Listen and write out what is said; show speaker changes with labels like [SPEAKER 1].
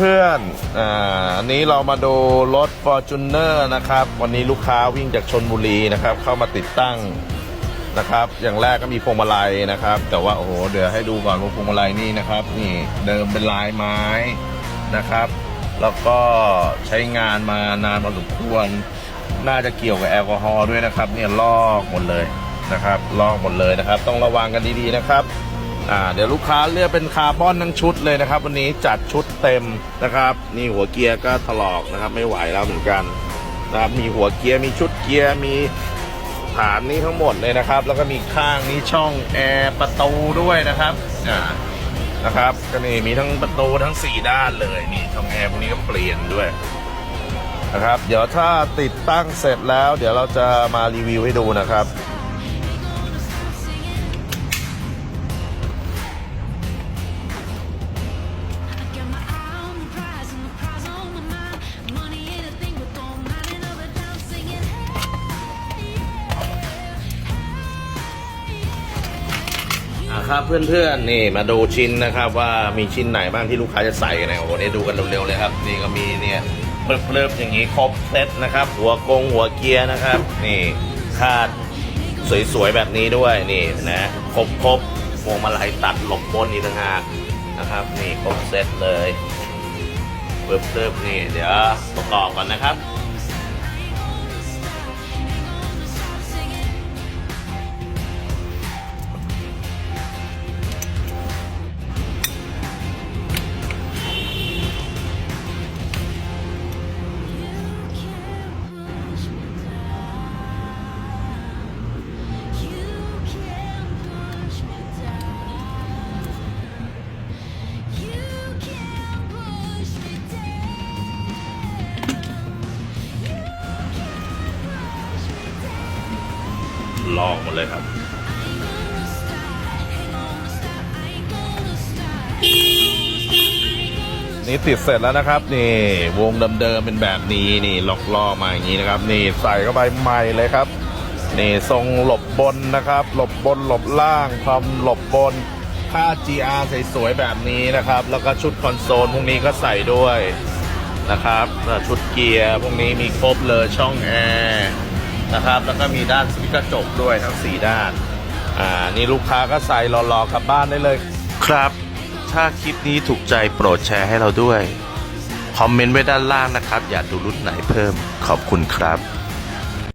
[SPEAKER 1] เพื่อนๆอ่าอันนี้เรามาดูรถ Fortuner นะครับ วันนี้ลูกค้าวิ่งจากชนบุรีนะครับ เข้ามาติดตั้งนะครับ อย่างแรกก็มีพวงมาลัยนะครับ แต่ว่าโอ้โหเดี๋ยวให้ดูก่อนว่าพวงมาลัยนี่นะครับ นี่เดิมเป็นลายไม้นะครับ แล้วก็ใช้งานมานานพอสมควร น่าจะเกี่ยวกับแอลกอฮอล์ด้วยนะครับ เนี่ยลอกหมดเลยนะครับ ลอกหมดเลยนะครับ ต้องระวังกันดีๆนะครับ อ่าเดี๋ยวลูกค้าเลือกเป็นคาร์บอนทั้งชุดเลยนะครับ วันนี้จัดชุดเต็มนะครับ นี่หัวเกียร์ก็ถลอกนะครับ ไม่ไหวแล้วเหมือนกันนะครับมีหัวเกียร์มีชุดเกียร์มีฐานนี้ทั้งหมดเลยนะครับ แล้วก็มีข้างนี้ช่องแอร์ประตูด้วยนะครับอ่านะครับก็นี่มีทั้งประตูทั้ง 4 ด้านเลยนี่ช่องแอร์พวกนี้ก็เปลี่ยนด้วยนะครับ เดี๋ยวถ้าติดตั้งเสร็จแล้ว เดี๋ยวเราจะมารีวิวให้ดูนะครับ ครับเพื่อนๆนี่มาดูชิ้นนะครับ ว่ามีชิ้นไหนบ้างที่ลูกค้าจะใส่กันเนี่ยโอ้โหนี่ดูกันเร็วๆเลยครับ นี่ก็มีเนี่ยเพลิบๆอย่างนี้ครบเซตนะครับ หัวกงหัวเกียร์นะครับ นี่คาดสวยๆแบบนี้ด้วยนี่นะครบครบๆวงมาลัยตัดหลบบนอีกต่างหากนะครับ นี่ครบเซตเลยเพิ่มๆนี่เดี๋ยวประกอบกันนะครับ ลองหมดเลยครับนี่ติดเสร็จแล้วนะครับ นี่วงเดิมๆเป็นแบบนี้นี่ล็อกล่อมาอย่างนี้นะครับ นี่ใส่เข้าไปใหม่เลยครับ นี่ทรงหลบบนนะครับ หลบบนหลบล่างความหลบบนค่า GR สวยๆแบบนี้นะครับ แล้วก็ชุดคอนโซลพวกนี้ก็ใส่ด้วยนะครับชุดเกียร์พวกนี้มีครบเลยช่องแอร์ นะครับ แล้วก็มีด้านสวิตช์กระจกด้วยทั้งสีด้าน อ่า นี่ลูกค้าก็ใส่รอๆกลับบ้านได้เลย ครับ ถ้าคลิปนี้ถูกใจโปรดแชร์ให้เราด้วย คอมเมนต์ไว้ด้านล่างนะครับ อยากดูรุ่นไหนเพิ่ม ขอบคุณครับ